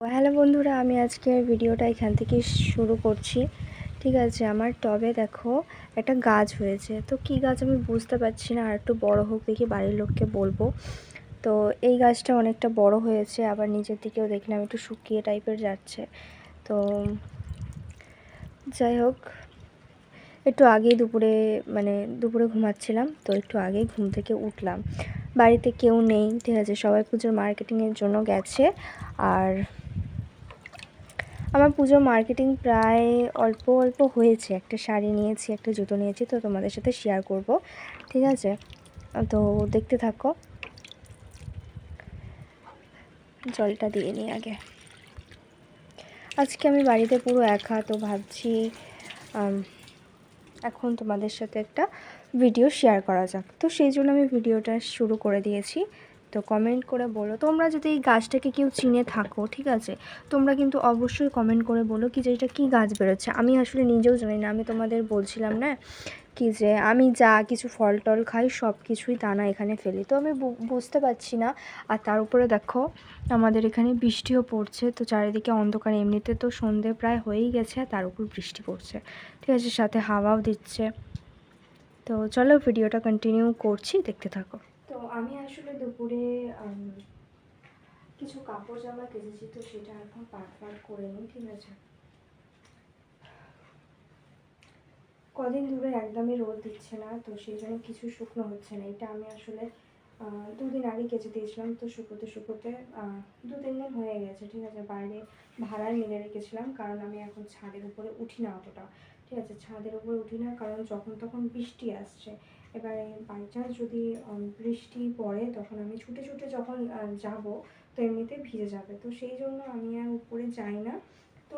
Hello বন্ধুরা, আমি আজকে ভিডিওটা এখান থেকে শুরু করছি। ঠিক আছে, আমার টবে দেখো একটা গাছ হয়েছে। তো কি গাছ আমি বুঝতে পারছি না, আর একটু বড় হোক দেখি বাড়ির লোককে বলব। তো এই গাছটা অনেকটা বড় হয়েছে, আবার নিচের দিকেও দেখলাম একটু শুকিয়ে টাইপের যাচ্ছে। তো যাই হোক, একটু আগেই দুপুরে মানে দুপুরে ঘুমাচ্ছিলাম, তো একটু আগেই ঘুম থেকে উঠলাম। বাড়িতে কেউ নেই, ঠিক আছে, সবাই পুজোর মার্কেটিংয়ের জন্য গেছে। আর আমার পুজো মার্কেটিং প্রায় অল্প অল্প হয়েছে। একটা শাড়ি নিয়েছি, একটা জুতো নিয়েছি, তো তোমাদের সাথে শেয়ার করব। ঠিক আছে? তো দেখতে থাকো। জলটা দিয়ে নিই আগে। আজকে আমি বাড়িতে পুরো একা তো ভাবছি এখন তোমাদের সাথে একটা ভিডিও শেয়ার করা যাক। তো সেই জন্য আমি ভিডিওটা শুরু করে দিয়েছি। তো কমেন্ট করে বলো। তোমরা যদি এই গাছটাকে কেউ চিনে থাকো, ঠিক আছে? তোমরা কিন্তু অবশ্যই কমেন্ট করে বলো কি যে এটা কী গাছ বেরোচ্ছে। আমি আসলে নিজেও জানি না, আমি তোমাদের বলছিলাম না কি যে আমি যা কিছু ফল টল খাই সব কিছুই দানা এখানে ফেলি। তো আমি বুঝতে পারছি না। আর তার উপরে দেখো, আমাদের এখানে বৃষ্টিও পড়ছে, তো চারিদিকে অন্ধকার। এমনিতে তো সন্ধে প্রায় হয়েই গেছে, আর তার উপর বৃষ্টি পড়ছে। ঠিক আছে, সাথে হাওয়াও দিচ্ছে। তো চলো ভিডিওটা কন্টিনিউ করছি। দেখতে থাকো। তো আমি আসলে দুপুরে কিছু কাপড় জামা কেচেছি তো সেটা এখন পাট পাট করে নিই, ঠিক আছে? কদিন ধরে একদমই রোদ দিচ্ছে না, তো সেই জন্য কিছু শুকনো হচ্ছে না। এটা আমি আসলে দুদিন আগে কেচে দিয়েছিলাম, তো শুকোতে শুকোতে দু তিন দিন হয়ে গেছে, ঠিক আছে? বাইরে ভাড়ায় মিলে রেখেছিলাম কারণ আমি এখন ছাদের উপরে উঠি না অতটা, ঠিক আছে? ছাদের উপরে উঠি না, কারণ যখন তখন বৃষ্টি আসছে। এবারে বাই চান্স যদি বৃষ্টি পড়ে, তখন আমি ছুটে ছুটে যখন যাব, তো এমনিতে ভিজে যাবে। তো সেই জন্য আমি আর উপরে যাই না। তো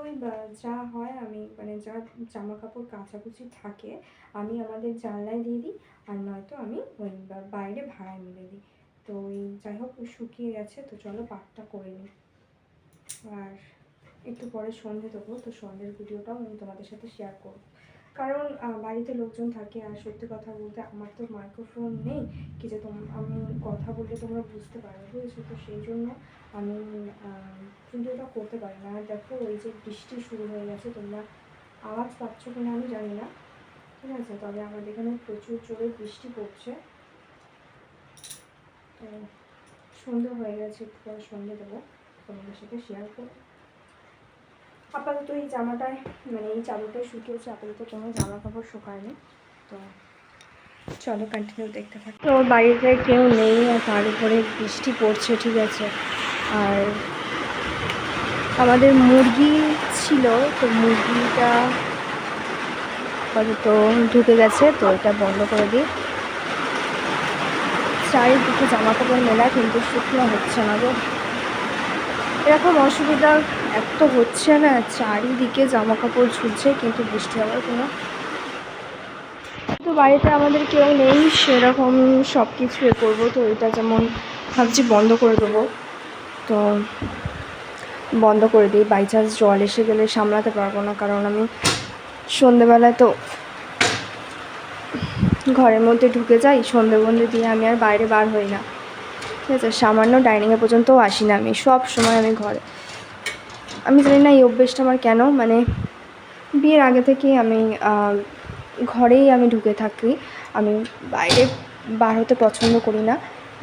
যা হয় আমি মানে যা জামা কাপড় কাচাকুচি থাকে, আমি আমাদের জানলায় দিয়ে দিই, আর নয়তো আমি ওই বাইরে ভাড়ায় মিলে দিই। তো ওই, যাই হোক শুকিয়ে গেছে, তো চলো পাটটা করে নিই। আর একটু পরে সন্ধে দেবো, তো সন্ধ্যের ভিডিওটাও আমি তোমাদের সাথে শেয়ার করব। কারণ বাড়িতে লোকজন থাকে আর সত্যি কথা বলতে আমার তো মাইক্রোফোন নেই কি যে তোম, আমি কথা বললে তোমরা বুঝতে পারো বুঝেছ? তো সেই জন্য আমি ভিডিওটা করতে পারি না। আর দেখো ওই যে বৃষ্টি শুরু হয়ে গেছে, তোমরা আওয়াজ পাচ্ছ কিনা আমি জানি না, ঠিক আছে? তবে আমাদের এখানে প্রচুর জোরে বৃষ্টি পড়ছে। সন্ধ্যে হয়ে গেছে, একটু সন্ধ্যে দেবো, তোমাদের সাথে শেয়ার করব। আপাতত এই জামাটায় মানে এই চাদরটাই শুকিয়েছে আপাতত কোনো জামা কাপড় শুকায়নি। তো চলো কন্টিনিউ দেখতে থাকি। তো বাড়িতে কেউ নেই আর তার উপরে বৃষ্টি পড়ছে, ঠিক আছে। আর আমাদের মুরগি ছিল, তো মুরগিটা তো ঢুকে গেছে, তো এটা বন্ধ করে দিই। চারিদিকে জামা কাপড় মেলা, কিন্তু শুকনো হচ্ছে না গো। এরকম অসুবিধা এত হচ্ছে না, চারিদিকে জামা কাপড় ঝুলছে, কিন্তু বৃষ্টি হওয়ার কোনো তো বাড়িতে আমাদের কেউ নেই, সেরকম সব কিছু এ করব। তো এটা যেমন ভাবছি বন্ধ করে দেবো। তো বন্ধ করে দিই। বাই চান্স জল এসে গেলে সামলাতে পারব না, কারণ আমি সন্ধেবেলায় তো ঘরের মধ্যে ঢুকে যাই সন্ধে বন্ধে দিয়ে আমি আর বাইরে বার হই না। ঠিক আছে, সামান্য ডাইনিংয়ে পর্যন্তও আসি না আমি, সব সময় আমি ঘরে। আমি জানি না এই অভ্যেসটা আমার কেন মানে বিয়ের আগে থেকেই আমি ঘরেই আমি ঢুকে থাকি। আমি বাইরে বার হতে পছন্দ করি না।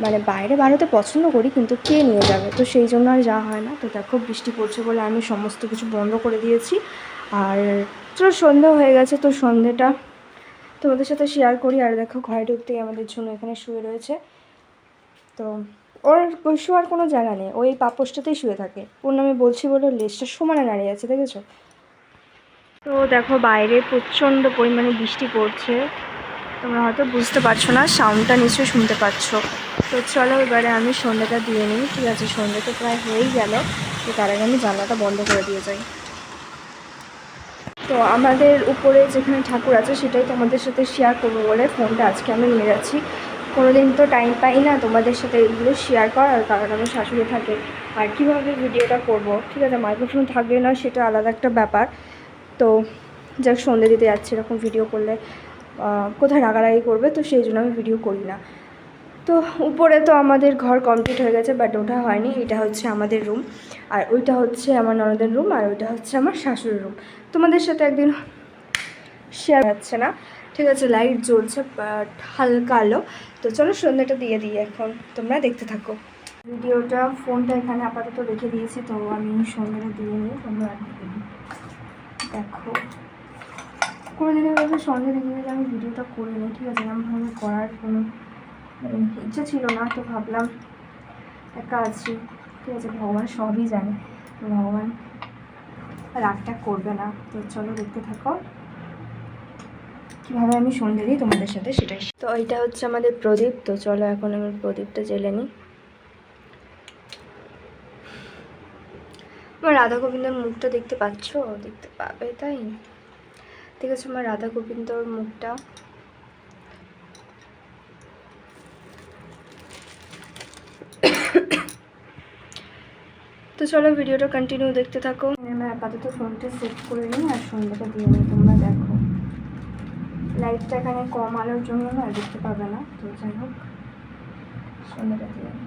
মানে বাইরে বার হতে পছন্দ করি, কিন্তু কে নিয়ে যাবে? তো সেই জন্য আর যাওয়া হয় না। তো দেখো, বৃষ্টি পড়ছে বলে আমি সমস্ত কিছু বন্ধ করে দিয়েছি। আর চলো সন্ধে হয়ে গেছে, তো সন্ধেটা তোমাদের সাথে শেয়ার করি। আর দেখো, ঘরে ঢুকতেই আমাদের জন্য এখানে শুয়ে রয়েছে। তো ওর শোয়ার কোনো জায়গা নেই। ওই পাপোশটাতেই শুয়ে থাকে। ওর নামে বলছি বলে লেজটা সমানে দাঁড়িয়ে আছে, দেখেছ? তো দেখো, বাইরে প্রচণ্ড পরিমাণে বৃষ্টি পড়ছে। তোমরা হয়তো বুঝতে পারছ না সাউন্ডটা নিশ্চয়ই শুনতে পাচ্ছ। তো চলো এবারে আমি সন্ধ্যাটা দিয়ে নিই, ঠিক আছে? সন্ধ্যা তো প্রায় হয়েই গেল। তো তার আগে আমি জানলাটা বন্ধ করে দিয়ে যাই। তো আমাদের উপরে যেখানে ঠাকুর আছে, সেটাই তোমাদের সাথে শেয়ার করব বলে ফোনটা আজকে আমি নিয়ে যাচ্ছি। কোনো দিন তো টাইম পাই না তোমাদের সাথে এগুলো শেয়ার করার কারণ আমার শাশুড়ি থাকে। আর কীভাবে ভিডিওটা করব? ঠিক আছে মাইক্রোফোন থাকবে না, সেটা আলাদা একটা ব্যাপার। তো যাক, সন্ধে দিতে যাচ্ছে এরকম ভিডিও করলে। কোথায় রাগারাগি করবে? তো সেই জন্য আমি ভিডিও করি না। তো উপরে তো আমাদের ঘর কমপ্লিট হয়ে গেছে বাট ওটা হয়নি। এটা হচ্ছে আমাদের রুম আর ওইটা হচ্ছে আমার ননদের রুম আর ওইটা হচ্ছে আমার শাশুড়ির রুম তোমাদের সাথে একদিন শেয়ার হচ্ছে না। ঠিক আছে লাইট জ্বলছে বাট হালকা আলো। তো চলো সন্ধ্যাটা দিয়ে দিই এখন। তোমরা দেখতে থাকো। ভিডিওটা, ফোনটা এখানে আপাতত রেখে দিয়েছি, তো আমি সন্ধ্যাটা দিয়ে নিই, তোমরা দেখো। কোনো দিনের এভাবে সন্ধ্যে দেখে দিলে আমি ভিডিওটা করে নিই, ঠিক আছে? এরকমভাবে করার কোনো মানে ইচ্ছে ছিল না, তো ভাবলাম একা আছি, ঠিক আছে? ভগবান সবই জানে, তো ভগবান রাগটা করবে না। তো চলো দেখতে থাকো। কীভাবে আমি সন্ধ্যে দিই তোমাদের সাথে সেটাই তো এইটা হচ্ছে আমাদের প্রদীপ তো চলো এখন আমি প্রদীপটা জেলে নিই। আমার রাধা গোবিন্দর মুখটা দেখতে পাচ্ছ? দেখতে পাবে তাই ঠিক আছে আমার রাধা গোবিন্দর মুখটা। তো চলো ভিডিওটা কন্টিনিউ দেখতে থাকো। আমি আপাতত ফোনটা সেট করে নিই আর সন্ধ্যাটা দিয়ে নিই তোমরা দেখো। লাইটটা এখানে কম আলোর জন্য না দেখতে পাবে না। তো যাই হোক সন্ধ্যাটা দিয়ে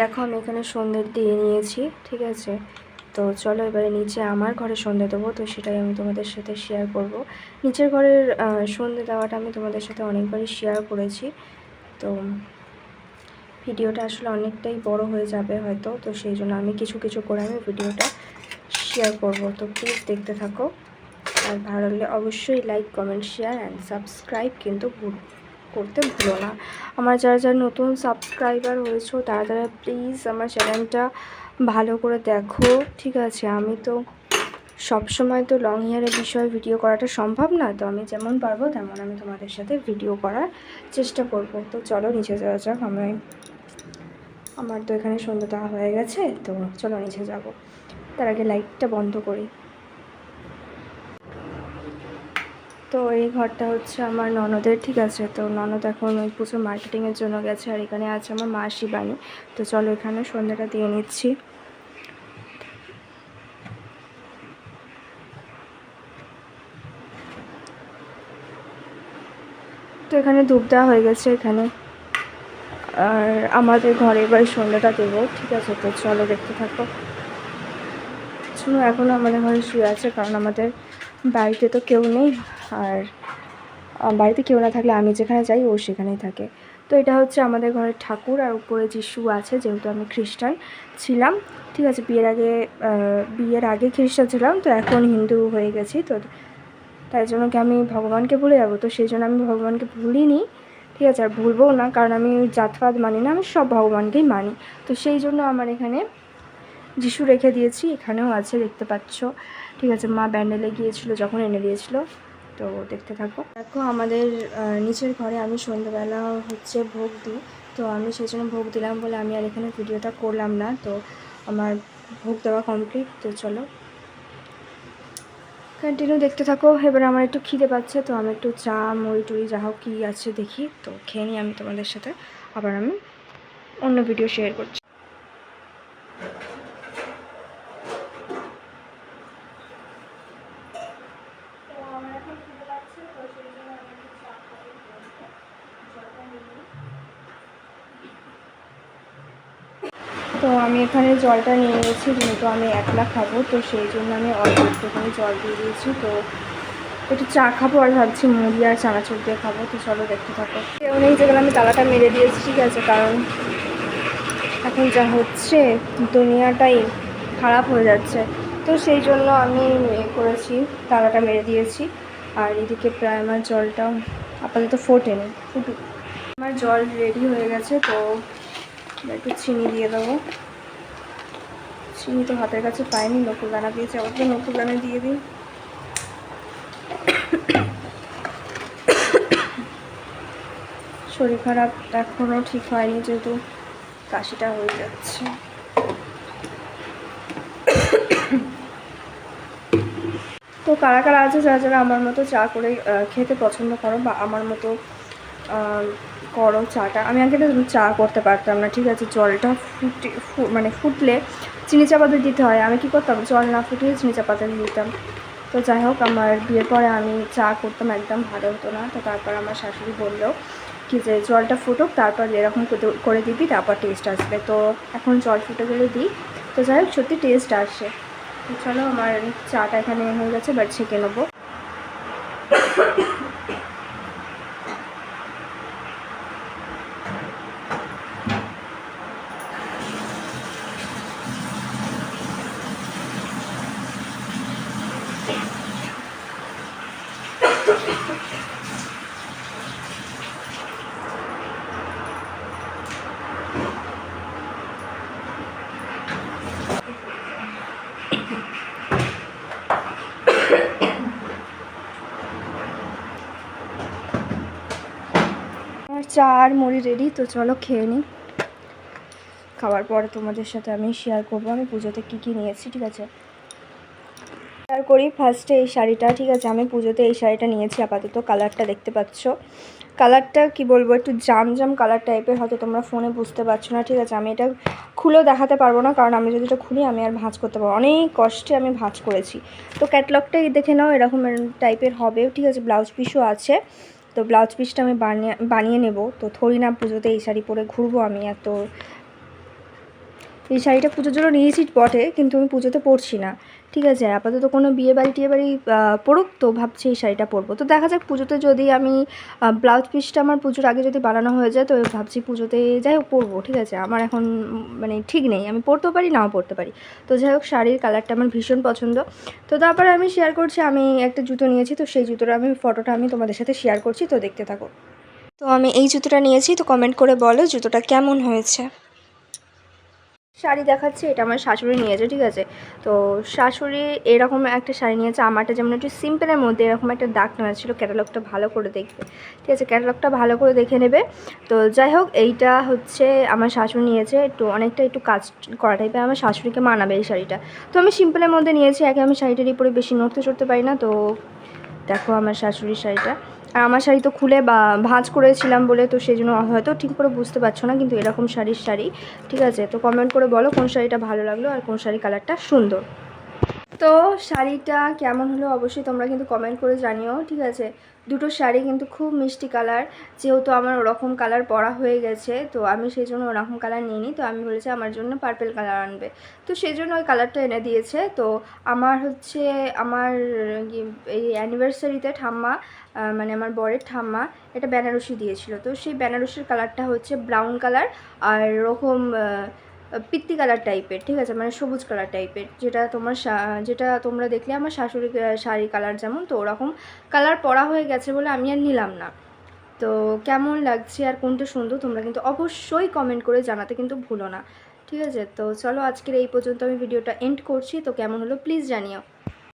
দেখো, আমি এখানে সন্ধ্যে দিয়ে নিয়েছি, ঠিক আছে? তো চলো এবারে নিচে আমার ঘরে সন্ধে দেবো, তো সেটাই আমি তোমাদের সাথে শেয়ার করব। নিচের ঘরের সন্ধে দেওয়াটা আমি তোমাদের সাথে অনেকবারই শেয়ার করেছি। তো ভিডিওটা আসলে অনেকটাই বড় হয়ে যাবে হয়তো, তো সেই জন্য আমি কিছু কিছু করে আমি ভিডিওটা শেয়ার করব। তো প্লিজ দেখতে থাকো। আর ভালো লাগলে অবশ্যই like comment share and subscribe কিন্তু ভুল করতে ভুলো না। আমার যারা যারা নতুন সাবস্ক্রাইবার হয়েছো, তারা তারা প্লিজ আমার চ্যানেলটা ভালো করে দেখো, ঠিক আছে? আমি তো সব সময় তো লং হেয়ারের বিষয়ে ভিডিও করাটা সম্ভব না, তো আমি যেমন পারব তেমন আমি তোমাদের সাথে ভিডিও করার চেষ্টা করব। তো চলো নিচে যাওয়া যাক, আমরা আমার তো এখানে সন্ধ্যা হয়ে গেছে, তো চলো নিচে যাব। তার আগে লাইটটা বন্ধ করি। তো এই ঘরটা হচ্ছে আমার ননদের, ঠিক আছে? তো ননদ এখন ওই প্রচুর মার্কেটিংয়ের জন্য গেছে আর এখানে আছে আমার মা শিবানী তো চলো এখানে সন্ধ্যাটা দিয়ে নিচ্ছি। তো এখানে ধূপ দেওয়া হয়ে গেছে এখানে। আর আমাদের ঘরে এবার সন্ধ্যাটা দেবো, ঠিক আছে? তো চলো দেখতে থাকো। শুনো এখনও আমাদের ঘরে শুয়ে আছে কারণ আমাদের বাড়িতে তো কেউ নেই। আর বাড়িতে কেউ না থাকলে আমি যেখানে যাই ও সেখানেই থাকে। তো এটা হচ্ছে আমাদের ঘরের ঠাকুর আর উপরে যিশু আছে, যেহেতু আমি খ্রিস্টান ছিলাম, ঠিক আছে? বিয়ের আগে বিয়ের আগে খ্রিস্টান ছিলাম, তো এখন হিন্দু হয়ে গেছি, তো তাই জন্য কি আমি ভগবানকে ভুলে যাব? তো সেই জন্য আমি ভগবানকে ভুলিনি, ঠিক আছে? আর ভুলবও না, কারণ আমি জাতপাত মানি না, আমি সব ভগবানকেই মানি। তো সেই জন্য আমার এখানে যিশু রেখে দিয়েছি, এখানেও আছে, দেখতে পাচ্ছ। ঠিক আছে, মা ব্যান্ডেলে গিয়েছিল, যখন এনে দিয়েছিল। তো দেখতে থাকো দেখো, আমাদের নিচের ঘরে আমি সন্ধ্যেবেলা হচ্ছে ভোগ দিই। তো আমি সেই জন্য ভোগ দিলাম বলে আমি আর এখানে ভিডিওটা করলাম না। তো আমার ভোগ দেওয়া কমপ্লিট তো চলো। কন্টিনিউ দেখতে থাকো। এবার আমার একটু খিদে পাচ্ছে, তো আমি একটু চা, মুড়ি টুড়ি যা হোক কী আছে দেখি। তো খেয়ে নিই আমি তোমাদের সাথে। আবার আমি অন্য ভিডিও শেয়ার করছি। তো আমি এখানে জলটা নিয়ে নিয়েছি, যেহেতু আমি একলা খাব, তো সেই জন্য আমি অল্প একটুখানি জল দিয়ে দিয়েছি। তো একটু চা খাব আর ভাবছি মুড়ি আর চানাচুর দিয়ে খাব, তো চলো দেখতে থাকো। নেই যেগুলো আমি তালাটা মেরে দিয়েছি, ঠিক আছে? কারণ এখন যা হচ্ছে, দুনিয়াটাই খারাপ হয়ে যাচ্ছে। তো সেই জন্য আমি এ করেছি, তালাটা মেরে দিয়েছি। আর এদিকে প্রায় আমার জলটাও আপাতত ফোটেনি। ফুটুক আমার জল রেডি হয়ে গেছে, তো একটু চিনি দিয়ে দেবো। চিনি তো হাতের কাছে পাইনি নকুল দানা দিয়েছে। আবার তো নকুল দানা দিয়ে দিই। শরীর খারাপ এখনও ঠিক হয়নি যেহেতু কাশিটা হয়ে যাচ্ছে। তো কারা কারা আছে যারা যারা আমার মতো চা করে খেতে পছন্দ করো বা আমার মতো করো চাটা। আমি আগে চা করতে পারতাম না, ঠিক আছে? জলটা ফুটে মানে ফুটলে চিনি চাপাতে দিতে হয়। আমি কী করতাম? জল না ফুটিয়ে চিনি চাপাতে দিতাম। তো যাই হোক, আমার বিয়ের পরে আমি চা করতাম, একদম ভালো হতো না। তো তারপর আমার শাশুড়ি বলল কি যে, জলটা ফুটুক, তারপর এরকম করে- দিবি, তারপর টেস্ট আসবে। তো এখন জল ফুটে গেলে দিই। তো যাই হোক, সত্যি টেস্ট আসে। চলো, আমার চাটা এখানে হয়ে গেছে, এবার ছেঁকে নেব আমার চা আর মুড়ি রেডি তো চলো খেয়ে নিই খাওয়ার পরে তোমাদের সাথে আমি শেয়ার করব, আমি পুজোতে কী কী নিয়েছি, ঠিক আছে? শেয়ার করি ফার্স্টে এই শাড়িটা, ঠিক আছে? আমি পুজোতে এই শাড়িটা নিয়েছি, আপাতত কালারটা দেখতে পাচ্ছ। কালারটা কি বলব, একটু জাম জাম কালার টাইপের হয়তো তোমরা ফোনে বুঝতে পারছ না, ঠিক আছে? আমি এটা খুলেও দেখাতে পারব না, কারণ আমি যদি এটা খুলি, আমি আর ভাঁজ করতে পারব অনেক কষ্টে আমি ভাঁজ করেছি। তো ক্যাটলগটাই দেখে নাও, এরকম টাইপের হবে, ঠিক আছে? ব্লাউজ পিসও আছে। তো ব্লাউজ পিসটা আমি বানিয়ে বানিয়ে নেব। তো থরি না পুজোতে এই শাড়ি পরে ঘুরবো আমি এত এই শাড়িটা পুজোর জন্য নিয়েছি বটে, কিন্তু আমি পুজোতে পরছি না। ঠিক আছে, আপাতত কোনো বিয়ে বাড়ি টিয়ে বাড়ি পড়ুক, তো ভাবছি এই শাড়িটা পরবো। তো দেখা যাক, পুজোতে যদি আমি ব্লাউজ পিসটা আমার পুজোর আগে যদি বানানো হয়ে যায়, তো ভাবছি পুজোতে যাই হোক পরবো, ঠিক আছে? আমার এখন মানে ঠিক নেই, আমি পরতেও পারি, নাও পরতে পারি। তো যাই হোক, শাড়ির কালারটা আমার ভীষণ পছন্দ। তো তারপরে আমি শেয়ার করছি, আমি একটা জুতো নিয়েছি, তো সেই জুতোটা আমি ফটোটা আমি তোমাদের সাথে শেয়ার করছি, তো দেখতে থাকো। তো আমি এই জুতোটা নিয়েছি, তো কমেন্ট করে বলো জুতোটা কেমন হয়েছে। শাড়ি দেখাচ্ছে, এটা আমার শাশুড়ি নিয়েছে, ঠিক আছে? তো শাশুড়ি এরকম একটা শাড়ি নিয়েছে, আমারটা যেমন একটু সিম্পলের মধ্যে এরকম একটা দাগ টানা ছিল ক্যাটালগটা ভালো করে দেখবে। ঠিক আছে ক্যাটালগটা ভালো করে দেখে নেবে। তো যাই হোক, এইটা হচ্ছে আমার শাশুড়ি নিয়েছে, একটু অনেকটা একটু কাজ করা টাইপের আমার শাশুড়িকে মানাবে এই শাড়িটা। তো আমি সিম্পলের মধ্যে নিয়েছি আগে আমি শাড়িটারই উপরে বেশি নড়তে চড়তে পারি না, তো দেখো আমার শাশুড়ির শাড়িটা। আর আমার শাড়ি তো খুলে বা ভাঁজ করেছিলাম বলে, তো সেই জন্য হয়তো ঠিক করে বুঝতে পারছ না, কিন্তু এরকম শাড়ির শাড়ি, ঠিক আছে? তো কমেন্ট করে বলো কোন শাড়িটা ভালো লাগল আর কোন শাড়ি কালারটা সুন্দর। তো শাড়িটা কেমন হলো অবশ্যই তোমরা কিন্তু কমেন্ট করে জানিও, ঠিক আছে? দুটো শাড়ি কিন্তু খুব মিষ্টি কালার যেহেতু আমার ওরকম কালার পরা হয়ে গেছে, তো আমি সেই জন্য ওরকম কালার নিইনি, তো আমি বলেছি আমার জন্য পার্পেল কালার আনবে। তো সেই জন্য ওই কালারটা এনে দিয়েছে, তো আমার হচ্ছে, আমার, এই অ্যানিভার্সারিতে ঠাম্মা মানে আমার বরের ঠাম্মা এটা বেনারসি দিয়েছিল। তো সেই বেনারসির কালারটা হচ্ছে ব্রাউন কালার আর এরকম পিত্তি কালার টাইপের ঠিক আছে? মানে সবুজ কালার টাইপের যেটা তোমার যেটা তোমরা দেখলে আমার শাশুড়ি শাড়ি কালার যেমন, তো ওরকম কালার পরা হয়ে গেছে বলে আমি আর নিলাম না। তো কেমন লাগছে আর কোনটা সুন্দর তোমরা কিন্তু অবশ্যই কমেন্ট করে জানাতে কিন্তু ভুলো না। ঠিক আছে? তো চলো আজকের এই পর্যন্ত আমি ভিডিওটা এন্ড করছি। তো কেমন হলো প্লিজ জানিও।